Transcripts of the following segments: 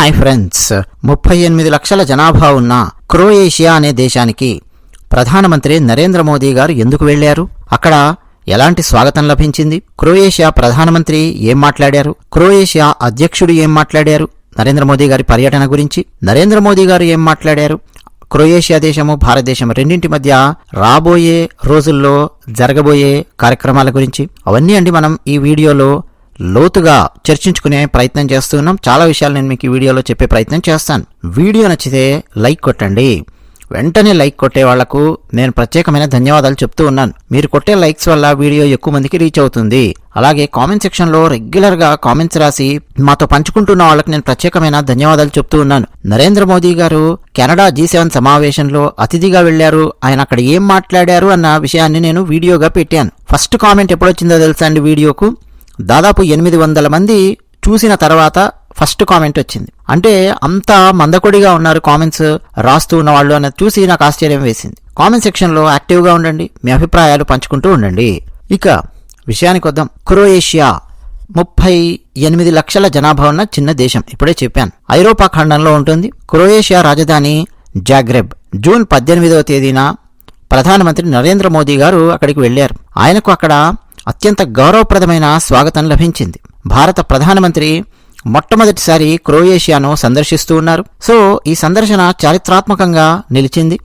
Hi friends ముప్పై ఎనిమిది లక్షల జనాభా ఉన్న క్రోయేషియా అనే దేశానికి ప్రధానమంత్రి నరేంద్ర మోదీ గారు ఎందుకు వెళ్ళారు అక్కడ ఎలాంటి స్వాగతం లభించింది? క్రోయేషియా ప్రధానమంత్రి ఏం మాట్లాడారు? క్రోయేషియా అధ్యక్షుడు ఏం మాట్లాడారు? నరేంద్ర మోదీ గారి పర్యటన గురించి నరేంద్ర మోదీ గారు ఏం మాట్లాడారు? క్రొయేషియా దేశము భారతదేశం రెండింటి మధ్య రాబోయే రోజుల్లో జరగబోయే కార్యక్రమాల గురించి అవన్నీ అండి మనం ఈ వీడియోలో లోతుగా చర్చించుకునే ప్రయత్నం చేస్తున్నాం చాలా విషయాలు నేను మీకు ఈ వీడియోలో చెప్పే ప్రయత్నం చేస్తాను. వీడియో నచ్చితే లైక్ కొట్టండి. వెంటనే లైక్ కొట్టే వాళ్ళకు నేను ప్రత్యేకమైన ధన్యవాదాలు చెప్తూ ఉన్నాను. మీరు కొట్టే లైక్స్ వల్ల వీడియో ఎక్కువ మందికి రీచ్ అవుతుంది. అలాగే కామెంట్ సెక్షన్లో రెగ్యులర్గా కామెంట్స్ రాసి మాతో పంచుకుంటున్న వాళ్ళకి నేను ప్రత్యేకమైన ధన్యవాదాలు చెప్తూ ఉన్నాను. నరేంద్ర మోదీ గారు కెనడా జీ సెవెన్ సమావేశంలో అతిథిగా వెళ్ళారు ఆయన అక్కడ ఏం మాట్లాడారు అన్న విషయాన్ని నేను వీడియోగా పెట్టాను. ఫస్ట్ కామెంట్ ఎప్పుడొచ్చిందో తెలుసా అండి వీడియోకు? దాదాపు ఎనిమిది వందల మంది చూసిన తర్వాత ఫస్ట్ కామెంట్ వచ్చింది. అంటే అంత మందకొడిగా ఉన్నారు కామెంట్స్ రాస్తూ ఉన్న వాళ్ళు అన్నది చూసి నాకు ఆశ్చర్యం వేసింది. కామెంట్ సెక్షన్లో యాక్టివ్గా ఉండండి మీ అభిప్రాయాలు పంచుకుంటూ ఉండండి. ఇక విషయానికి వద్దాం. క్రొయేషియా ముప్పై ఎనిమిది లక్షల జనాభా ఉన్న చిన్న దేశం ఇప్పుడే చెప్పాను. ఐరోపా ఖండంలో ఉంటుంది. క్రొయేషియా రాజధాని జాగ్రెబ్. జూన్ పద్దెనిమిదవ తేదీన ప్రధానమంత్రి నరేంద్ర మోదీ గారు అక్కడికి వెళ్ళారు ఆయనకు అక్కడ అత్యంత గౌరవప్రదమైన స్వాగతం లభించింది. భారత ప్రధానమంత్రి మొట్టమొదటిసారి క్రొయేషియాను సందర్శిస్తూ ఉన్నారు. సో ఈ సందర్శన చారిత్రాత్మకంగా నిలిచింది.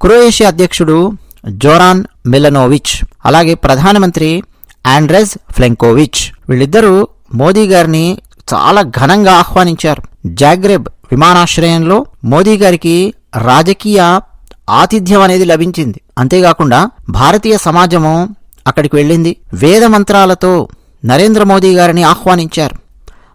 క్రొయేషియా అధ్యక్షుడు జోరాన్ మిలనోవిచ్ అలాగే ప్రధానమంత్రి ఆండ్రెస్ ఫ్లెంకోవిచ్. వీళ్ళిద్దరూ మోదీ గారిని చాలా ఘనంగా ఆహ్వానించారు. జాగ్రెబ్ విమానాశ్రయంలో మోదీ గారికి రాజకీయ ఆతిథ్యం అనేది లభించింది. అంతేకాకుండా భారతీయ సమాజము అక్కడికి వెళ్ళింది. వేద మంత్రాలతో నరేంద్ర మోదీ గారిని ఆహ్వానించారు.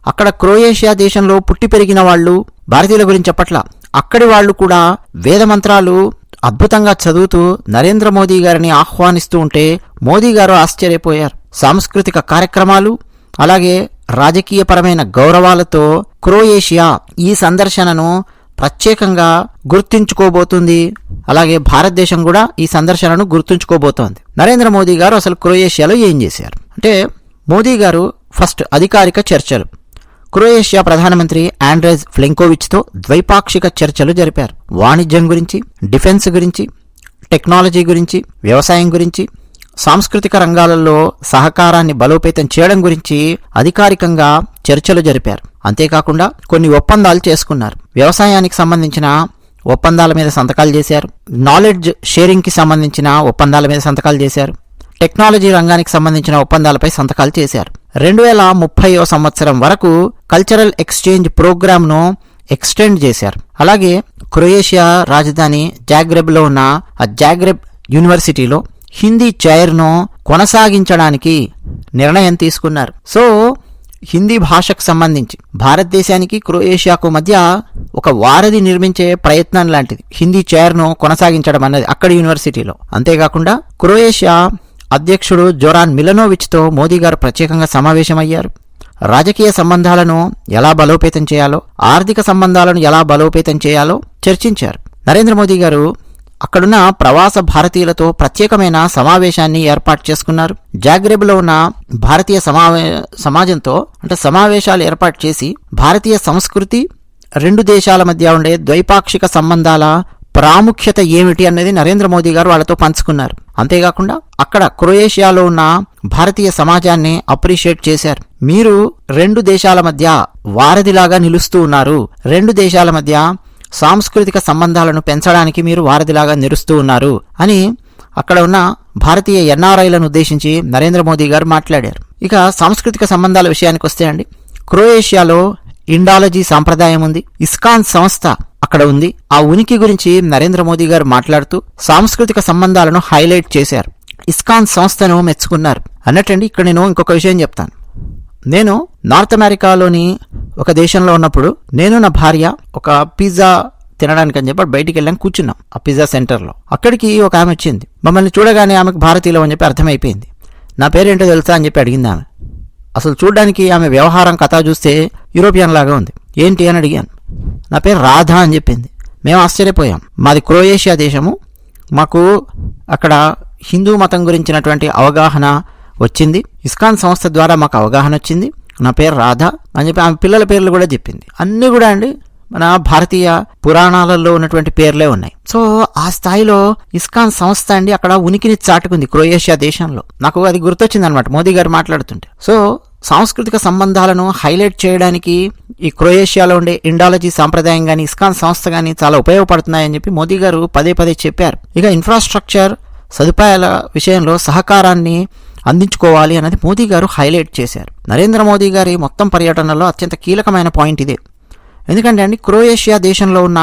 అక్కడ క్రొయేషియా దేశంలో పుట్టి పెరిగిన వాళ్ళు భారతీయుల గురించి చెప్పట్ల అక్కడి వాళ్ళు కూడా వేద మంత్రాలు అద్భుతంగా చదువుతూ నరేంద్ర మోదీ గారిని ఆహ్వానిస్తూ ఉంటే మోదీ గారు ఆశ్చర్యపోయారు. సాంస్కృతిక కార్యక్రమాలు అలాగే రాజకీయపరమైన గౌరవాలతో క్రొయేషియా ఈ సందర్శనను ప్రత్యేకంగా గుర్తించుకోబోతుంది అలాగే భారతదేశం కూడా ఈ సందర్శనను గుర్తుంచుకోబోతోంది. నరేంద్ర మోదీ గారు అసలు క్రొయేషియాలో ఏం చేశారు? అంటే మోదీ గారు ఫస్ట్ అధికారిక చర్చలు. క్రొయేషియా ప్రధానమంత్రి ఆండ్రేజ్ ఫ్లెంకోవిచ్తో ద్వైపాక్షిక చర్చలు జరిపారు. వాణిజ్యం గురించి డిఫెన్స్ గురించి టెక్నాలజీ గురించి వ్యవసాయం గురించి సాంస్కృతిక రంగాలలో సహకారాన్ని బలోపేతం చేయడం గురించి అధికారికంగా చర్చలు జరిపారు. అంతేకాకుండా కొన్ని ఒప్పందాలు చేసుకున్నారు. వ్యవసాయానికి సంబంధించిన ఒప్పందాల మీద సంతకాలు చేశారు. నాలెడ్జ్ షేరింగ్కి సంబంధించిన ఒప్పందాల మీద సంతకాలు చేశారు. టెక్నాలజీ రంగానికి సంబంధించిన ఒప్పందాలపై సంతకాలు చేశారు. రెండు వేల ముప్పైవ సంవత్సరం వరకు కల్చరల్ ఎక్స్చేంజ్ ప్రోగ్రామ్ను ఎక్స్టెండ్ చేశారు. అలాగే క్రొయేషియా రాజధాని జాగ్రెబ్లో ఉన్న ఆ జాగ్రెబ్ యూనివర్సిటీలో హిందీ చైర్ను కొనసాగించడానికి నిర్ణయం తీసుకున్నారు. సో హిందీ భాషకు సంబంధించి. భారతదేశానికి క్రొయేషియాకు మధ్య ఒక వారధి నిర్మించే ప్రయత్నం లాంటిది. హిందీ చైర్ను కొనసాగించడం అన్నది అక్కడి యూనివర్సిటీలో. అంతేకాకుండా క్రొయేషియా అధ్యక్షుడు జొరాన్ మిలనోవిచ్తో మోదీ గారు ప్రత్యేకంగా సమావేశమయ్యారు. రాజకీయ సంబంధాలను ఎలా బలోపేతం చేయాలో ఆర్థిక సంబంధాలను ఎలా బలోపేతం చేయాలో చర్చించారు. నరేంద్ర మోదీ గారు అక్కడున్న ప్రవాస భారతీయులతో ప్రత్యేకమైన సమావేశాన్ని ఏర్పాటు చేసుకున్నారు. జాగ్రెబ్లో ఉన్న భారతీయ సమావే సమాజంతో అంటే సమావేశాలు ఏర్పాటు చేసి భారతీయ సంస్కృతి రెండు దేశాల మధ్య ఉండే ద్వైపాక్షిక సంబంధాల ప్రాముఖ్యత ఏమిటి అనేది నరేంద్ర మోదీ గారు వాళ్ళతో పంచుకున్నారు. అంతేకాకుండా అక్కడ క్రొయేషియాలో ఉన్న భారతీయ సమాజాన్ని అప్రిషియేట్ చేశారు. మీరు రెండు దేశాల మధ్య వారధిలాగా నిలుస్తూ ఉన్నారు. రెండు దేశాల మధ్య సాంస్కృతిక సంబంధాలను పెంచడానికి మీరు వారధిలాగా నిరుస్తూ ఉన్నారు అని అక్కడ ఉన్న భారతీయ ఎన్ఆర్ఐలను ఉద్దేశించి నరేంద్ర మోదీ గారు మాట్లాడారు. ఇక సాంస్కృతిక సంబంధాల విషయానికి వస్తే అండి క్రొయేషియాలో ఇండాలజీ సాంప్రదాయం ఉంది ఇస్కాన్ సంస్థ అక్కడ ఉంది. ఆ ఉనికి గురించి నరేంద్ర మోదీ గారు మాట్లాడుతూ సాంస్కృతిక సంబంధాలను హైలైట్ చేశారు. ఇస్కాన్ సంస్థను మెచ్చుకున్నారు. అన్నట్టండి ఇక్కడ నేను ఇంకొక విషయం చెప్తాను. నేను నార్త్ అమెరికాలోని ఒక దేశంలో ఉన్నప్పుడు నేను నా భార్య ఒక పిజ్జా తినడానికి అని చెప్పి బయటికి వెళ్ళాం కూర్చున్నాం ఆ పిజ్జా సెంటర్లో. అక్కడికి ఒక ఆమె వచ్చింది. మమ్మల్ని చూడగానే ఆమెకు భారతీయులం అని చెప్పి అర్థమైపోయింది. నా పేరేంటో తెలుసా అని చెప్పి అడిగింది ఆమె. అసలు చూడడానికి ఆమె వ్యవహారం కథ చూస్తే యూరోపియన్ లాగా ఉంది. ఏంటి అని అడిగాను. నా పేరు రాధా అని చెప్పింది. మేము ఆశ్చర్యపోయాం. మాది క్రొయేషియా దేశము. మాకు అక్కడ హిందూ మతం గురించినటువంటి అవగాహన వచ్చింది. ఇస్కాన్ సంస్థ ద్వారా మాకు అవగాహన వచ్చింది. నా పేరు రాధ అని చెప్పి ఆమె పిల్లల పేర్లు కూడా చెప్పింది. అన్నీ కూడా అండి మన భారతీయ పురాణాలలో ఉన్నటువంటి పేర్లే ఉన్నాయి. సో ఆ స్థాయిలో ఇస్కాన్ సంస్థ అండి అక్కడ ఉనికిని చాటుకుంది క్రొయేషియా దేశంలో. నాకు అది గుర్తొచ్చింది అనమాట మోదీ గారు మాట్లాడుతుంటే. సో సాంస్కృతిక సంబంధాలను హైలైట్ చేయడానికి ఈ క్రొయేషియాలో ఉండే ఇండాలజీ సాంప్రదాయం కానీ ఇస్కాన్ సంస్థ కానీ చాలా ఉపయోగపడుతున్నాయని చెప్పి మోదీ గారు పదే పదే చెప్పారు. ఇక ఇన్ఫ్రాస్ట్రక్చర్ సదుపాయాల విషయంలో సహకారాన్ని అందించుకోవాలి అన్నది మోదీ గారు హైలైట్ చేశారు. నరేంద్ర మోదీ గారి మొత్తం పర్యటనలో అత్యంత కీలకమైన పాయింట్ ఇదే. ఎందుకంటే అండి క్రొయేషియా దేశంలో ఉన్న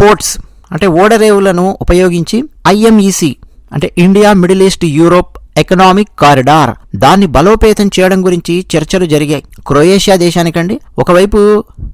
పోర్ట్స్ అంటే ఓడరేవులను ఉపయోగించి ఐఎంఈసి అంటే India Middle East Europe economic corridor దాన్ని బలోపేతం చేయడం గురించి చర్చలు జరిగాయి. క్రొయేషియా దేశానికండి ఒకవైపు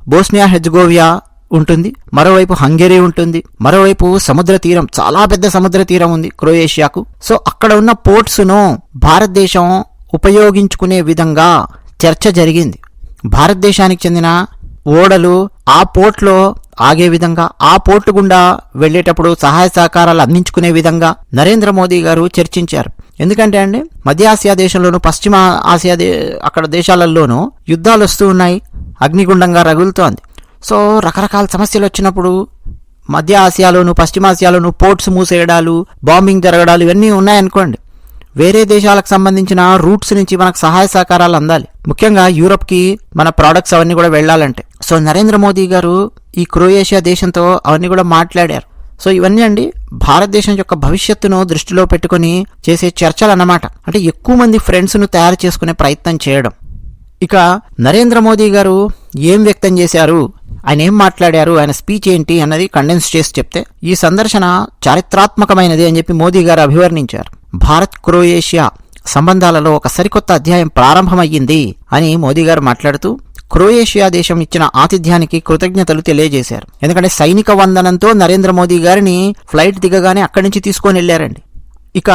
బోస్నియా హెజ్గోవియా ఉంటుంది. మరోవైపు హంగేరీ ఉంటుంది. మరోవైపు సముద్ర తీరం చాలా పెద్ద సముద్ర తీరం ఉంది క్రొయేషియాకు. సో అక్కడ ఉన్న పోర్ట్స్ను భారతదేశం ఉపయోగించుకునే విధంగా చర్చ జరిగింది. భారతదేశానికి చెందిన ఓడలు ఆ పోర్ట్లో ఆగే విధంగా ఆ పోర్టు గుండా వెళ్ళేటప్పుడు సహాయ సహకారాలు అందించుకునే విధంగా నరేంద్ర మోదీ గారు చర్చించారు. ఎందుకంటే అండి మధ్య ఆసియా దేశంలోను పశ్చిమ ఆసియా దే అక్కడ దేశాలలోనూ యుద్ధాలు వస్తూ ఉన్నాయి. అగ్నిగుండంగా రగులుతోంది. సో రకరకాల సమస్యలు వచ్చినప్పుడు మధ్య ఆసియాలోను పశ్చిమాసియాలోను పోర్ట్స్ మూసేయడాలు బాంబింగ్ జరగడాలు ఇవన్నీ ఉన్నాయనుకోండి. వేరే దేశాలకు సంబంధించిన రూట్స్ నుంచి మనకు సహాయ సహకారాలు అందాలి. ముఖ్యంగా యూరప్కి మన ప్రోడక్ట్స్ అవన్నీ కూడా వెళ్ళాలంటే. సో నరేంద్ర మోదీ గారు ఈ క్రొయేషియా దేశంతో అవన్నీ కూడా మాట్లాడారు. సో ఇవన్నీ అండి భారతదేశం యొక్క భవిష్యత్తును దృష్టిలో పెట్టుకొని చేసే చర్చలు అన్నమాట అంటే ఎక్కువ మంది ఫ్రెండ్స్ను తయారు చేసుకునే ప్రయత్నం చేయడం. ఇక నరేంద్ర మోదీ గారు ఏం వ్యక్తం చేశారు? ఆయన ఏం మాట్లాడారు? ఆయన స్పీచ్ ఏంటి అన్నది కండెన్స్ చేసి చెప్తే ఈ సందర్శన చారిత్రాత్మకమైనది అని చెప్పి మోదీ గారు అభివర్ణించారు. భారత్ క్రొయేషియా సంబంధాలలో ఒక సరికొత్త అధ్యాయం ప్రారంభమయ్యింది అని మోదీ గారు మాట్లాడుతూ క్రొయేషియా దేశం ఇచ్చిన ఆతిథ్యానికి కృతజ్ఞతలు తెలియజేశారు. ఎందుకంటే సైనిక వందనంతో నరేంద్ర మోదీ గారిని ఫ్లైట్ దిగగానే అక్కడి నుంచి తీసుకొని వెళ్ళారండి ఇక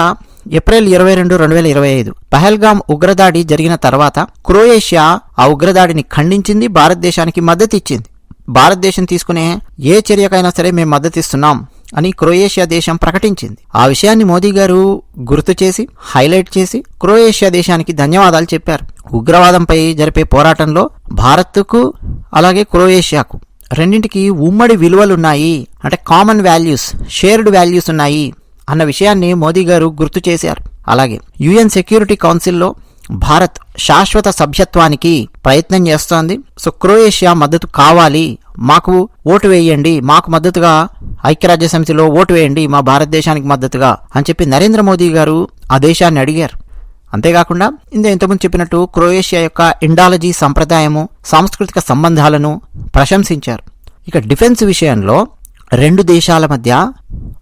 ఏప్రిల్ ఇరవై రెండు రెండు వేల ఇరవై ఐదు. పహల్గామ్ ఉగ్రదాడి జరిగిన తర్వాత క్రొయేషియా ఆ ఉగ్రదాడిని ఖండించింది భారతదేశానికి మద్దతు ఇచ్చింది భారతదేశం తీసుకునే ఏ చర్యకైనా సరే మేము మద్దతిస్తున్నాం అని క్రొయేషియా దేశం ప్రకటించింది. ఆ విషయాన్ని మోదీ గారు గుర్తు చేసి హైలైట్ చేసి క్రొయేషియా దేశానికి ధన్యవాదాలు చెప్పారు. ఉగ్రవాదంపై జరిపే పోరాటంలో భారత్కు అలాగే క్రొయేషియాకు రెండింటికి ఉమ్మడి విలువలున్నాయి. అంటే కామన్ వాల్యూస్ షేర్డ్ వాల్యూస్ ఉన్నాయి. అన్న విషయాన్ని మోదీ గారు గుర్తు చేశారు. అలాగే యుఎన్ సెక్యూరిటీ కౌన్సిల్లో భారత్ శాశ్వత సభ్యత్వానికి ప్రయత్నం చేస్తోంది. సో క్రొయేషియా మద్దతు కావాలి. మాకు ఓటు వేయండి. మాకు మద్దతుగా ఐక్యరాజ్య సమితిలో ఓటు వేయండి. మా భారతదేశానికి మద్దతుగా అని చెప్పి నరేంద్ర మోదీ గారు ఆ దేశాన్ని అడిగారు. అంతేకాకుండా ఇంత ఇంతకుముందు చెప్పినట్టు క్రొయేషియా యొక్క ఇండాలజీ సంప్రదాయము సాంస్కృతిక సంబంధాలను ప్రశంసించారు. ఇక డిఫెన్స్ విషయంలో రెండు దేశాల మధ్య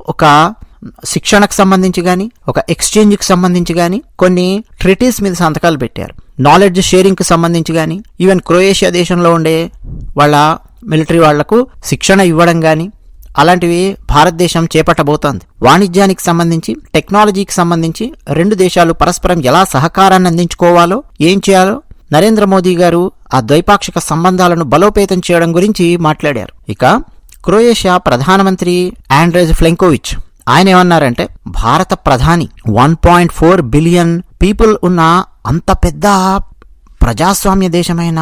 ఒక శిక్షణకు సంబంధించి కానీ ఒక ఎక్స్చేంజ్కి సంబంధించి కానీ కొన్ని ట్రిటీస్ మీద సంతకాలు పెట్టారు. నాలెడ్జ్ షేరింగ్కి సంబంధించి కానీ ఈవెన్ క్రొయేషియా దేశంలో ఉండే వాళ్ళ మిలిటరీ వాళ్ళకు శిక్షణ ఇవ్వడం కానీ అలాంటివి భారతదేశం చేపట్టబోతోంది. వాణిజ్యానికి సంబంధించి టెక్నాలజీకి సంబంధించి రెండు దేశాలు పరస్పరం ఎలా సహకారాన్ని అందించుకోవాలో ఏం చేయాలో నరేంద్ర మోదీ గారు ఆ ద్వైపాక్షిక సంబంధాలను బలోపేతం చేయడం గురించి మాట్లాడారు. ఇక క్రొయేషియా ప్రధానమంత్రి ఆండ్రేజ్ ఫ్లెంకోవిచ్ ఆయన ఏమన్నారంటే భారత ప్రధాని one point four billion people ఉన్న అంత పెద్ద ప్రజాస్వామ్య దేశమైన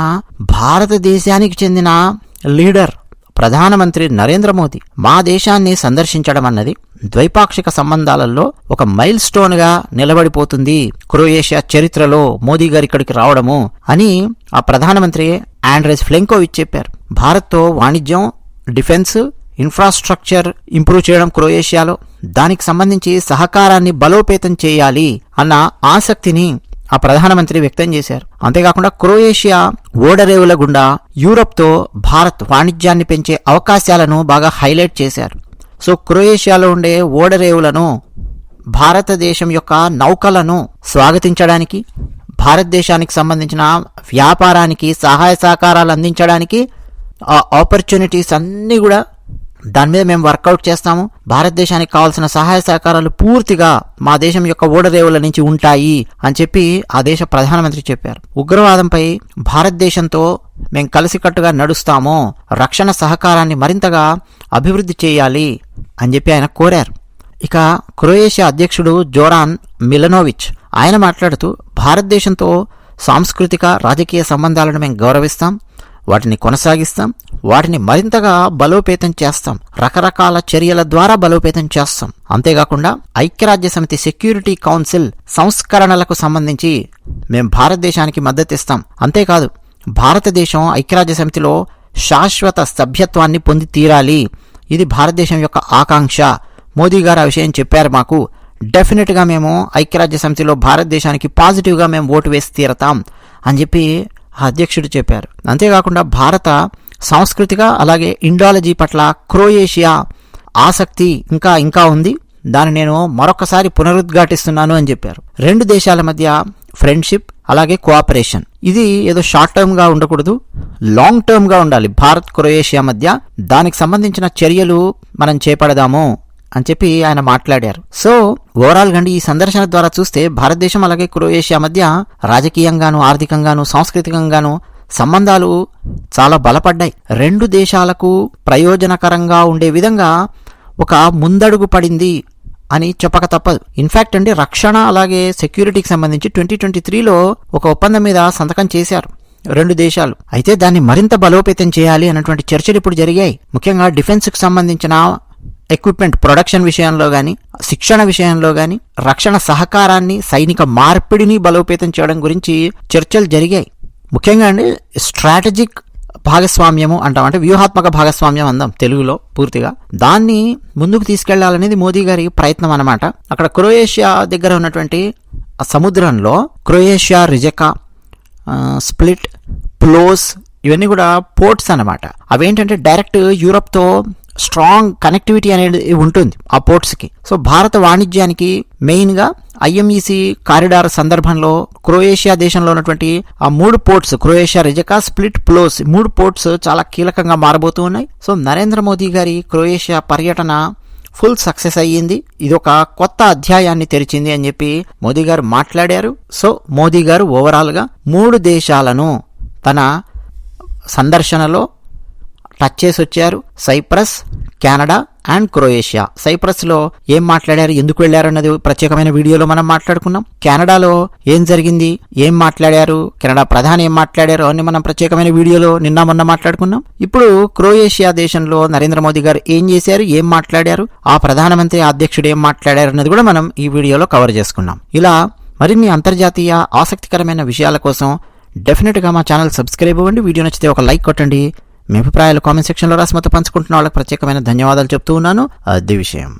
భారతదేశానికి చెందిన లీడర్ ప్రధానమంత్రి నరేంద్ర మోదీ మా దేశాన్ని సందర్శించడం అన్నది ద్వైపాక్షిక సంబంధాలలో ఒక మైల్ స్టోన్గా నిలబడిపోతుంది క్రొయేషియా చరిత్రలో మోదీ గారు ఇక్కడికి రావడము అని ఆ ప్రధానమంత్రి ఆండ్రెస్ ఫ్లెంకోవిచ్ చెప్పారు. భారత్తో వాణిజ్యం డిఫెన్స్ ఇన్ఫ్రాస్ట్రక్చర్ ఇంప్రూవ్ చేయడం క్రొయేషియాలో దానికి సంబంధించి సహకారాన్ని బలోపేతం చేయాలి అన్న ఆసక్తిని ఆ ప్రధానమంత్రి వ్యక్తం చేశారు. అంతేకాకుండా క్రొయేషియా ఓడరేవుల గుండా యూరప్తో భారత్ వాణిజ్యాన్ని పెంచే అవకాశాలను బాగా హైలైట్ చేశారు. సో క్రొయేషియాలో ఉండే ఓడరేవులను భారతదేశం యొక్క నౌకలను స్వాగతించడానికి భారతదేశానికి సంబంధించిన వ్యాపారానికి సహాయ సహకారాలు అందించడానికి ఆ ఆపర్చునిటీస్ అన్నీ కూడా దాని మీద మేము వర్కౌట్ చేస్తాము భారతదేశానికి కావాల్సిన సహాయ సహకారాలు పూర్తిగా మా దేశం యొక్క ఓడరేవుల నుంచి ఉంటాయి అని చెప్పి ఆ దేశ ప్రధానమంత్రి చెప్పారు. ఉగ్రవాదంపై భారతదేశంతో మేము కలిసికట్టుగా నడుస్తాము. రక్షణ సహకారాన్ని మరింతగా అభివృద్ధి చేయాలి అని చెప్పి ఆయన కోరారు. ఇక క్రొయేషియా అధ్యక్షుడు జోరాన్ మిలనోవిచ్ ఆయన మాట్లాడుతూ భారతదేశంతో సాంస్కృతిక రాజకీయ సంబంధాలను మేము గౌరవిస్తాం. వాటిని కొనసాగిస్తాం వాటిని మరింతగా బలోపేతం చేస్తాం రకరకాల చర్యల ద్వారా బలోపేతం చేస్తాం. అంతేకాకుండా ఐక్యరాజ్య సమితి సెక్యూరిటీ కౌన్సిల్ సంస్కరణలకు సంబంధించి మేము భారతదేశానికి మద్దతిస్తాం. అంతేకాదు భారతదేశం ఐక్యరాజ్య సమితిలో శాశ్వత సభ్యత్వాన్ని పొంది తీరాలి. ఇది భారతదేశం యొక్క ఆకాంక్ష. మోదీ గారు ఆ విషయం చెప్పారు మాకు. డెఫినెట్గా మేము ఐక్యరాజ్య సమితిలో భారతదేశానికి పాజిటివ్గా మేము ఓటు వేసి తీరతాం అని చెప్పి అధ్యక్షుడు చెప్పారు. అంతేకాకుండా భారత సాంస్కృతిక అలాగే ఇండాలజీ పట్ల క్రోయేషియా ఆసక్తి ఇంకా ఇంకా ఉంది. దాన్ని నేను మరొకసారి పునరుద్ఘాటిస్తున్నాను అని చెప్పారు. రెండు దేశాల మధ్య ఫ్రెండ్షిప్ అలాగే కోఆపరేషన్. ఇది ఏదో షార్ట్ టర్మ్గా ఉండకూడదు. లాంగ్ టర్మ్గా ఉండాలి. భారత్ క్రొయేషియా మధ్య దానికి సంబంధించిన చర్యలు మనం చేపడదాము. అని చెప్పి ఆయన మాట్లాడారు. సో ఓవరాల్ గండి ఈ సందర్శన ద్వారా చూస్తే భారతదేశం అలాగే క్రొయేషియా మధ్య రాజకీయంగాను ఆర్థికంగాను సాంస్కృతికంగాను సంబంధాలు చాలా బలపడ్డాయి. రెండు దేశాలకు ప్రయోజనకరంగా ఉండే విధంగా ఒక ముందడుగు పడింది అని చెప్పక తప్పదు. ఇన్ఫాక్ట్ అండి రక్షణ అలాగే సెక్యూరిటీకి సంబంధించి ట్వంటీ ట్వంటీ త్రీలో ఒక ఒప్పందం మీద సంతకం చేశారు రెండు దేశాలు. అయితే దాన్ని మరింత బలోపేతం చేయాలి అన్నటువంటి చర్చలు ఇప్పుడు జరిగాయి. ముఖ్యంగా డిఫెన్స్కి సంబంధించిన ఎక్విప్మెంట్ ప్రొడక్షన్ విషయంలో కానీ శిక్షణ విషయంలో కానీ రక్షణ సహకారాన్ని సైనిక మార్పిడిని బలోపేతం చేయడం గురించి చర్చలు జరిగాయి. ముఖ్యంగా అండి స్ట్రాటజిక్ భాగస్వామ్యము అంటాం. అంటే వ్యూహాత్మక భాగస్వామ్యం అందాం తెలుగులో పూర్తిగా. దాన్ని ముందుకు తీసుకెళ్ళాలనేది మోదీ గారి ప్రయత్నం అనమాట అక్కడ క్రొయేషియా దగ్గర ఉన్నటువంటి సముద్రంలో క్రొయేషియా రిజెకా స్ప్లిట్ ప్లోస్ ఇవన్నీ కూడా పోర్ట్స్ అనమాట అవేంటంటే డైరెక్ట్ యూరప్తో స్ట్రాంగ్ కనెక్టివిటీ అనేది ఉంటుంది ఆ పోర్ట్స్కి సో భారత వాణిజ్యానికి మెయిన్గా ఐఎంఈసి కారిడార్ సందర్భంలో క్రొయేషియా దేశంలో ఉన్నటువంటి ఆ మూడు ports Croatia Rijeka Split Ploce మూడు పోర్ట్స్ చాలా కీలకంగా మారబోతూ ఉన్నాయి. సో నరేంద్ర మోదీ గారి క్రొయేషియా పర్యటన ఫుల్ సక్సెస్ అయ్యింది. ఇది ఒక కొత్త అధ్యాయాన్ని తెరిచింది అని చెప్పి మోదీ గారు మాట్లాడారు. సో మోదీ గారు ఓవరాల్గా మూడు దేశాలను తన సందర్శనలో టచ్ చేసి వచ్చారు. Cyprus Canada and Croatia. సైప్రస్లో ఏం మాట్లాడారు? ఎందుకు వెళ్ళారు అన్నది ప్రత్యేకమైన వీడియోలో మనం మాట్లాడుకున్నాం. కెనడాలో ఏం జరిగింది? ఏం మాట్లాడారు? కెనడా ప్రధాని ఏం మాట్లాడారు? అని మనం ప్రత్యేకమైన వీడియోలో నిన్న మొన్న మాట్లాడుకున్నాం. ఇప్పుడు క్రొయేషియా దేశంలో నరేంద్ర మోదీ గారు ఏం చేశారు? ఏం మాట్లాడారు? ఆ ప్రధానమంత్రి అధ్యక్షుడు ఏం మాట్లాడారు అన్నది కూడా మనం ఈ వీడియోలో కవర్ చేసుకున్నాం. ఇలా మరిన్ని అంతర్జాతీయ ఆసక్తికరమైన విషయాల కోసం డెఫినెట్గా మా ఛానల్ సబ్స్క్రైబ్ అవ్వండి. వీడియో నచ్చితే ఒక లైక్ కొట్టండి. మీ అభిప్రాయాలు కామెంట్ సెక్షన్లో రాసి మొత్తం పంచుకుంటున్న వాళ్ళకి ప్రత్యేకమైన ధన్యవాదాలు చెప్తూ ఉన్నాను. అది విషయం.